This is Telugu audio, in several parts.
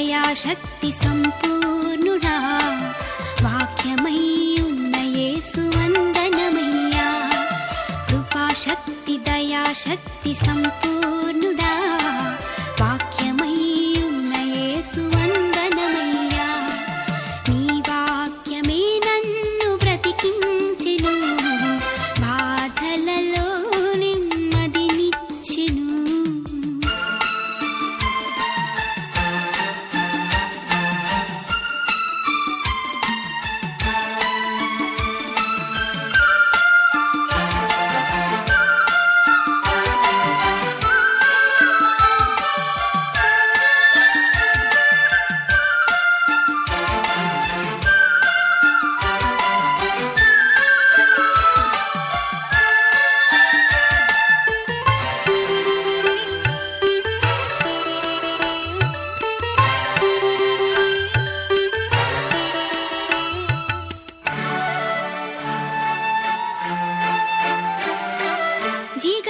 దయా శక్తి సంపూర్ణుడా. వాక్యమై ఉన్న యేసు వందనమయ్యా. కృపా శక్తి దయా శక్తి సంపూర్ణుడా.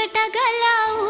शकटगलाऊ